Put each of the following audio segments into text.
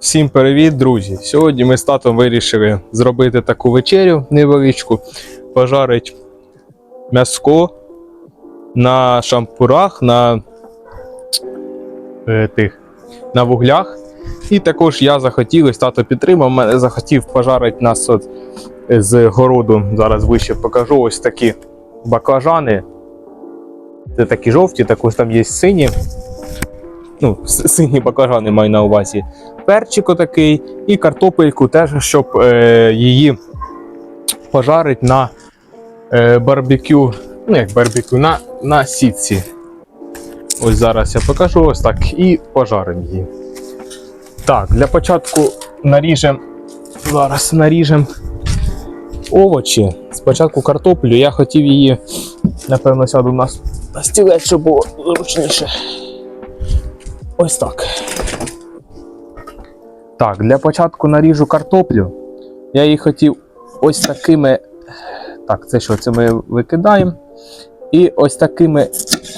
Всім привіт, друзі! Сьогодні ми з татом вирішили зробити таку вечерю невеличку, пожарити м'яско на шампурах, на, е, тих, на вуглях. І також я захотів, ось тато підтримав, мене захотів пожарити нас от з городу. Зараз вище покажу ось такі баклажани. Це такі жовті, також там є сині. Ну, сині баклажани маю на увазі перчик отакий і картопельку теж, щоб е, її пожарити на е, барбекю. Ну, як барбекю, на, на сітці. Ось зараз я покажу ось так і пожаримо її. Так, для початку наріжемо. Зараз наріжемо овочі. Спочатку картоплю. Я хотів її, напевно, сяду на, на стілець, щоб було зручніше. Ось так. Так, для початку наріжу картоплю. Я її хотів ось такими. Так, це що? Це ми викидаємо. І ось такими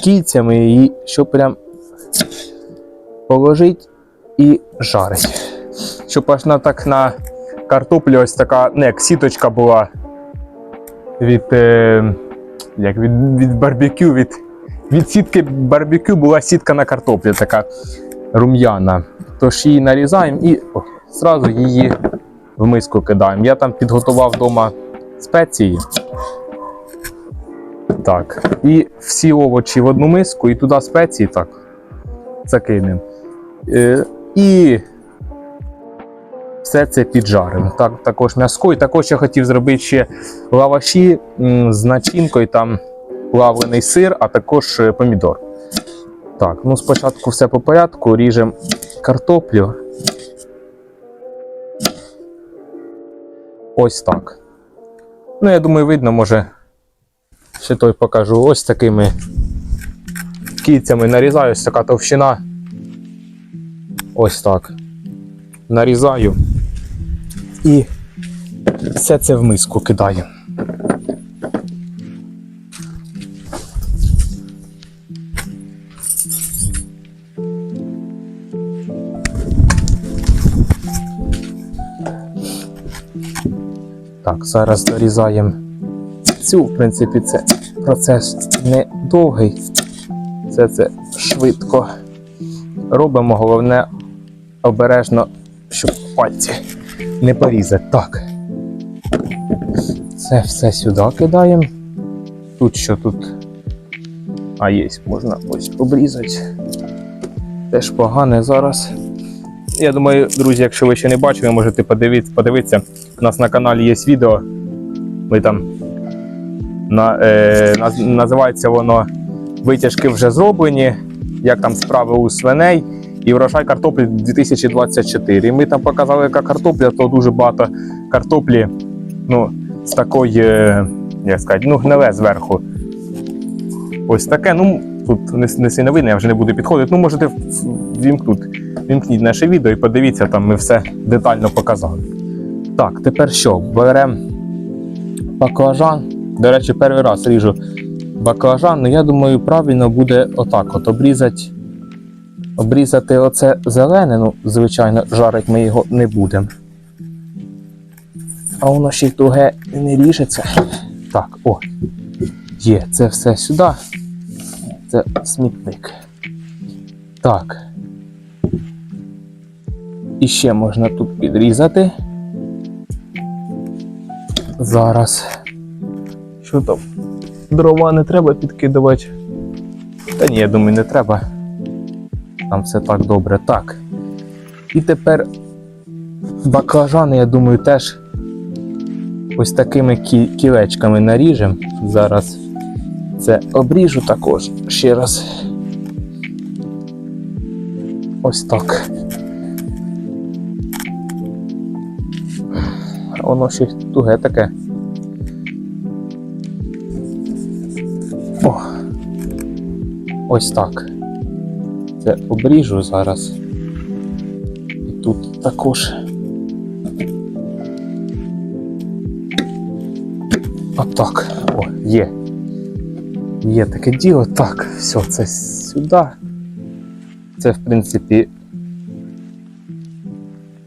кільцями її, щоб прям положить і жарить. Щоб аж на так на картоплі ось така, не як сіточка була від, е, як від, від барбекю, від, від сітки барбекю була сітка на картоплі така рум'яна. Тож її нарізаємо і о, зразу її в миску кидаємо. Я там підготував вдома спеції. Так. І всі овочі в одну миску і туди спеції так. Закинемо. Е, і все це піджаримо. Так, також м'яско. І також я хотів зробити ще лаваші з начинкою, там плавлений сир, а також е, помідор. Так, ну спочатку все по порядку, ріжемо картоплю. Ось так. Ну, я думаю, видно, може, ще той покажу. Ось такими кільцями нарізаю, ось така товщина. Ось так. Нарізаю. І все це в миску кидаю. Зараз дорізаємо цю, в принципі, це процес не довгий. Це це швидко робимо. Головне обережно, щоб пальці не порізати. Так. Це все сюди кидаємо. Тут що тут? А є, можна ось обрізати. Теж погане зараз. Я думаю, друзі, якщо ви ще не бачили, можете подивитися. У нас на каналі є відео. Ми там на, е, наз- називається воно Витяжки вже зроблені, як там справи у свиней і врожай картоплі 2024. І ми там показали, яка картопля, то дуже багато картоплі ну, з такої, е, як сказати, ну, гниле зверху. Ось таке. Ну, тут не, видно, я вже не буду підходити. Ну, можете вімкнути. Вімкніть наше відео і подивіться, там ми все детально показали. Так, тепер що? Беремо баклажан. До речі, перший раз ріжу баклажан. Ну, я думаю, правильно буде отак: от обрізати. Обрізати оце зелене, ну, звичайно, жарити ми його не будемо. А воно ще й туге не ріжеться. Так, о. Є, це все сюди. Це смітник. Так. І ще можна тут підрізати. Зараз. Що там? Дрова не треба підкидувати. Та ні, я думаю, не треба. Там все так добре. Так. І тепер баклажани, я думаю, теж ось такими кілечками наріжемо. Зараз це обріжу також ще раз. Ось так. Воно ще туге таке. О. Ось так. Це обріжу зараз. І тут також. Отак. О, є. Є таке діло. Так, все, це сюди. Це, в принципі,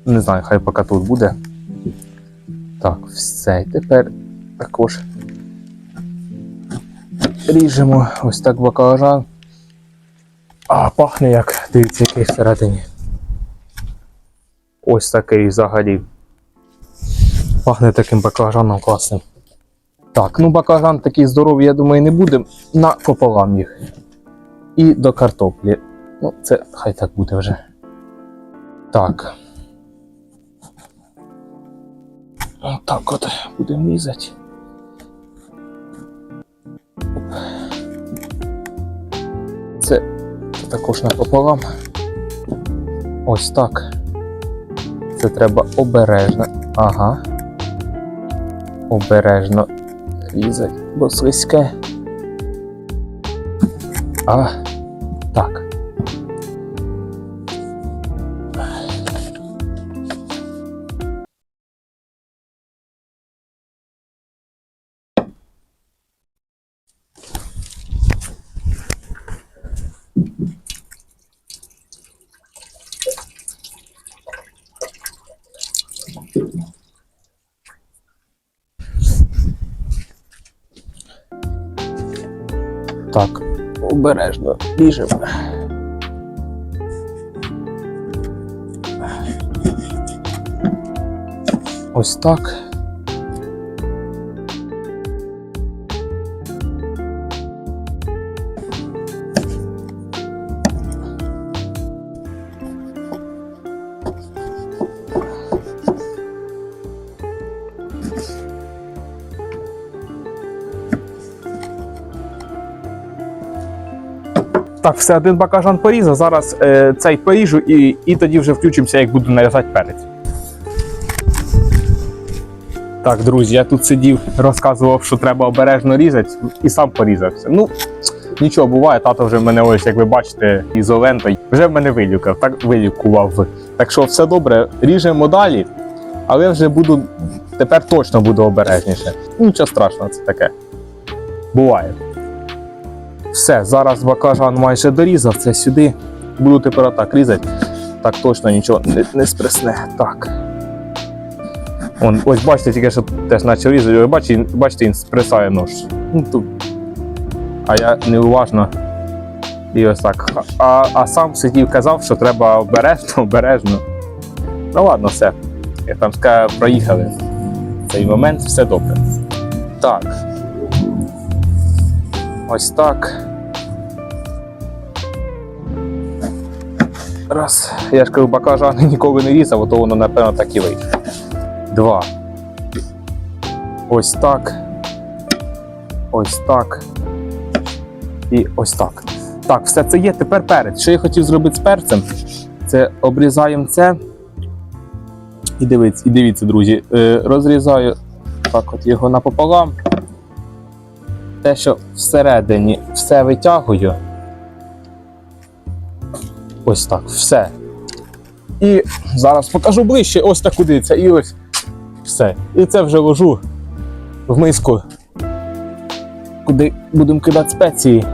Не знаю, хай поки тут буде. Так, все. І тепер також ріжемо ось так баклажан. А, пахне як, дивіться, який всередині. Ось такий взагалі. Пахне таким баклажаном класним. Так, ну баклажан такий здоровий, я думаю, не буде. Напополам їх. І до картоплі. Ну, це хай так буде вже. Так. Отак от будемо різати. Це також напополам. Ось так. Це треба обережно. Ага. Обережно різати, бо слизьке. А, так. Так, обережно біжимо. Ось так. Так, все, один баклажан порізав. Зараз е, цей поріжу і, і тоді вже включимося, як буду нарізати перець. Так, друзі, я тут сидів, розказував, що треба обережно різати, і сам порізався. Ну, нічого буває, тато вже мене ось, як ви бачите, ізолентою вже мене вилюкав, так вилікував. Так що все добре, ріжемо далі, але вже буду тепер точно буду обережніше. Нічого страшного, це таке. Буває. Все, зараз баклажан майже дорізав, це сюди. Буду тепер отак різати. Так точно нічого не, не спресне. Так. Вон, ось бачите, тільки що теж почав різати, ви бачите, бачите, він спресає нож. Ну. А я неуважно. І ось так. А, а сам сидів казав, що треба обережно, обережно. Ну ладно, все. Я там сказав, проїхали. Цей момент все добре. Так. Ось так. Раз. Я ж кажу, баклажани ніколи не різав, то воно, напевно, так і вийшло. Два. Ось так. Ось так. І ось так. Так, все це є. Тепер перець. Що я хотів зробити з перцем? Це обрізаємо це. І дивіться, і дивіться, друзі. Е, розрізаю так от його напополам те, що всередині все витягую. Ось так, все. І зараз покажу ближче, ось так куди це. і ось все. І це вже ложу в миску, куди будемо кидати спеції.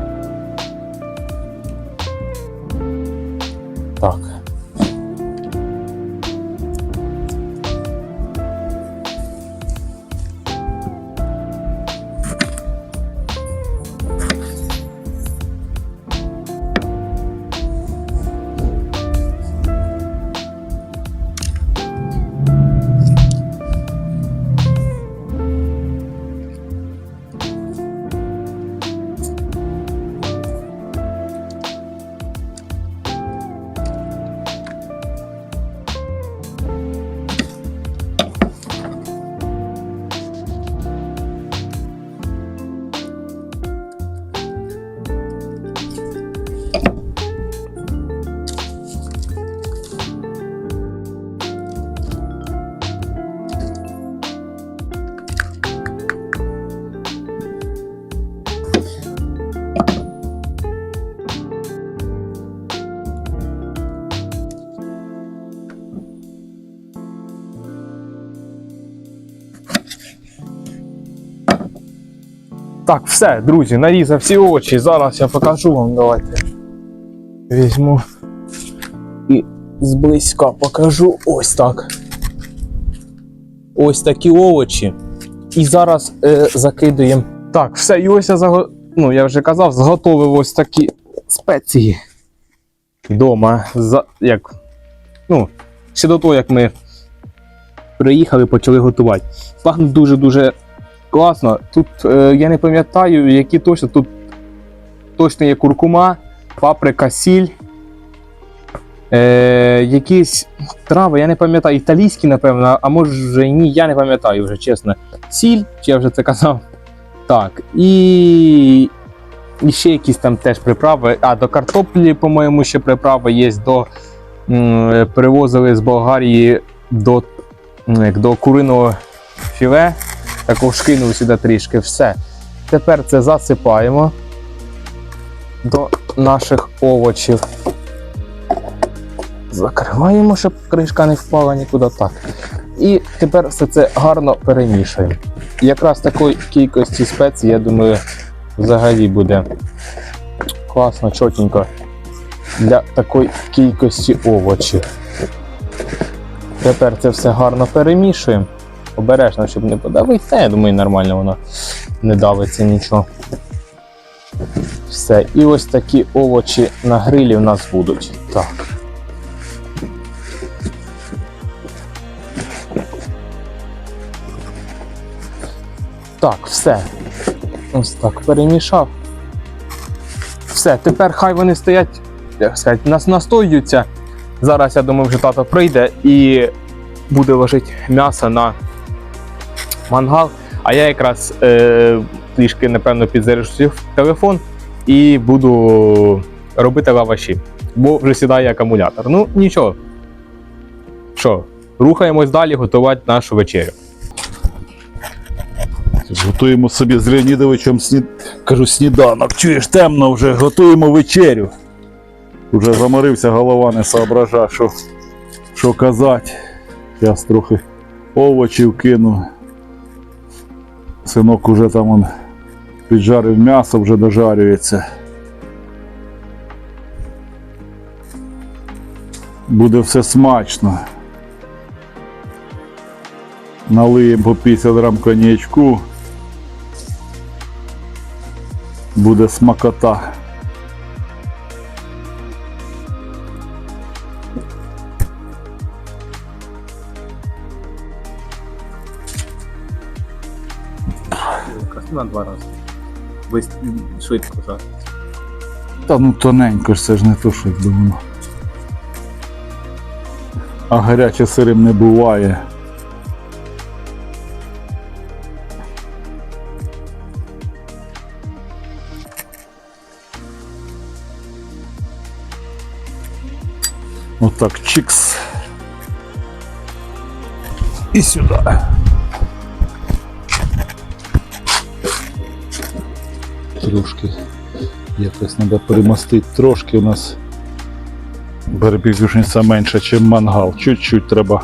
Все, друзі, нарізав всі очі. Зараз я покажу вам. Давайте. Візьму і зблизька покажу. Ось так. Ось такі овочі. І зараз е, закидуємо. Так, все, і ось я заго... ну, я вже казав, зготовив ось такі спеції вдома. За... Як... Ну, ще до того, як ми приїхали, почали готувати. Пахне дуже-дуже класно. Тут е, я не пам'ятаю, які точно тут точно є куркума, паприка, сіль. Е, якісь трави, я не пам'ятаю, італійські, напевно, а може ні, я не пам'ятаю вже, чесно. Сіль, чи я вже це казав. Так, і, і ще якісь там теж приправи. А, до картоплі, по-моєму, ще приправи є. До, м, привозили з Болгарії до, як до куриного філе. Також кинув сюди трішки. Все. Тепер це засипаємо до наших овочів. Закриваємо, щоб кришка не впала нікуди так. І тепер все це гарно перемішуємо. Якраз такої кількості спецій, я думаю, взагалі буде класно, чотенько для такої кількості овочів. Тепер це все гарно перемішуємо. Обережно, щоб не подавити. Та я думаю, нормально воно не давиться нічого. Все. І ось такі овочі на грилі в нас будуть. Так. Так, все. Ось так перемішав. Все, тепер хай вони стоять, як сказати, нас настоюються. Зараз, я думаю, вже тато прийде і буде ложити м'ясо на мангал. А я якраз е, трішки, напевно, підзаряджу телефон і буду робити лаваші. Бо вже сідає акумулятор. Ну, нічого. Що, рухаємось далі готувати нашу вечерю. Готуємо собі з Леонідовичем сні... кажу, сніданок. Чуєш, темно вже, готуємо вечерю. Уже заморився голова, не соображав, що, що казати. Зараз трохи овочів кину. Синок уже там он піджарив м'ясо, вже дожарюється. Буде все смачно. Налиємо по 50 грам коньячку. Буде смакота. На два рази. Швидко так. Та ну тоненько ж це ж не то, що якби воно. А гаряче сирим не буває. Отак, чикс. І сюди. Трошки якось треба примостити. Трошки у нас барбекюшниця менша, ніж мангал. Чуть-чуть треба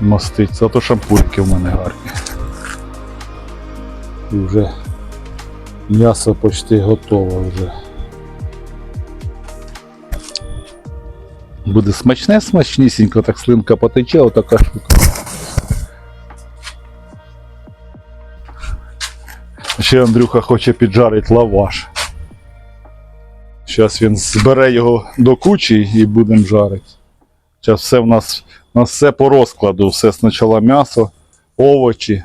мостити. Зато шампурки в мене гарні. І вже м'ясо почти готове вже. Буде смачне, смачнісінько, так слинка потече, отака штука. Ще Андрюха хоче піджарити лаваш. Зараз він збере його до кучі і будемо жарити. Зараз все в нас, у нас все по розкладу. Все спочатку м'ясо, овочі,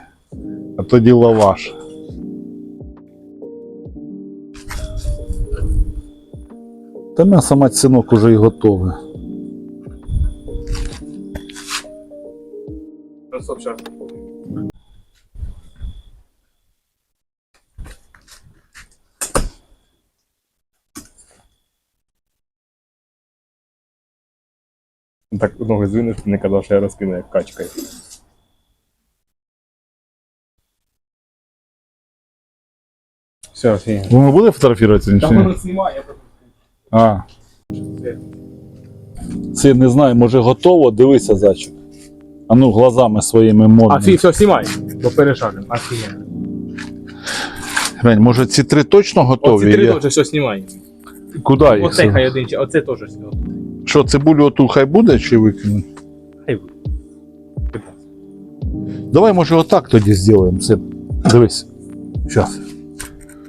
а тоді лаваш. Та м'ясо мать синок уже і готове. Так звинеш, ти не казав, що я розкину як качка. Все, всі. Воно буде фотографуватися? чи ні? знімає. А. Це не знаю, може готово, дивися, зайчик. А ну глазами своїми А модними. фі, все, знімай. Бо перешарим. А фі. Глянь, може ці три точно готові? Оці три Я- теж все знімай. Куди їх? Оцей хай один, чи- оце теж все. Що, цибулю оту хай буде чи викинуть? Хай буде. Давай, може, отак тоді зробимо. Це. Дивись. Щас.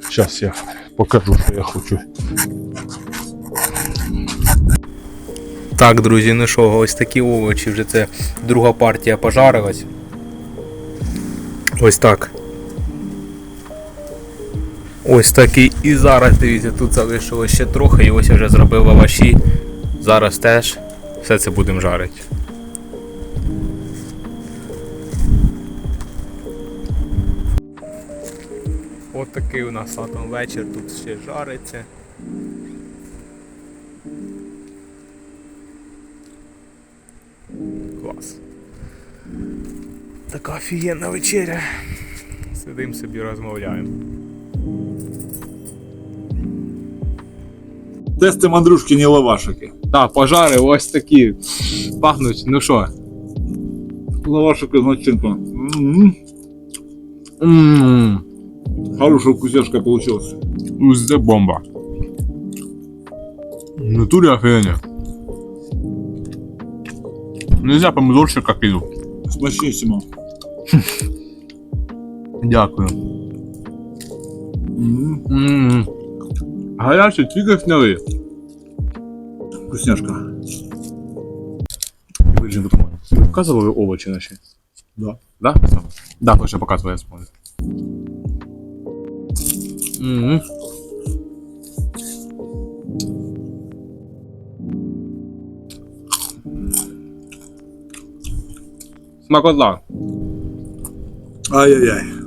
Щас я покажу, що я хочу. Так, друзі, ну що, ось такі овочі, вже це друга партія пожарилась. Ось так. Ось такий. І зараз, дивіться, тут залишилось ще трохи, і ось я вже зробив лаваші. Зараз теж все це будемо жарити. От такий у нас атом вечір, тут ще жариться. Клас. Така офігенна вечеря. Сидим собі розмовляємо. Тести Андрюшкіні лавашики. Так, пожари ось такі. Пахнуть, ну що? Лавашики з. Ммм. Хорошая вкусняшка получилась. Узде бомба. В натурі офігенно. Нельзя помидорчика піду. Смачнissimo. Дякую. М-м. Ммм. Гаряче тільки сняли. Вкусняшка. Вирішив допомогти. Показували овочі наші? Да. Да? Да, точно показував, я спомню. Мгм. Смакота. Ай-яй-яй.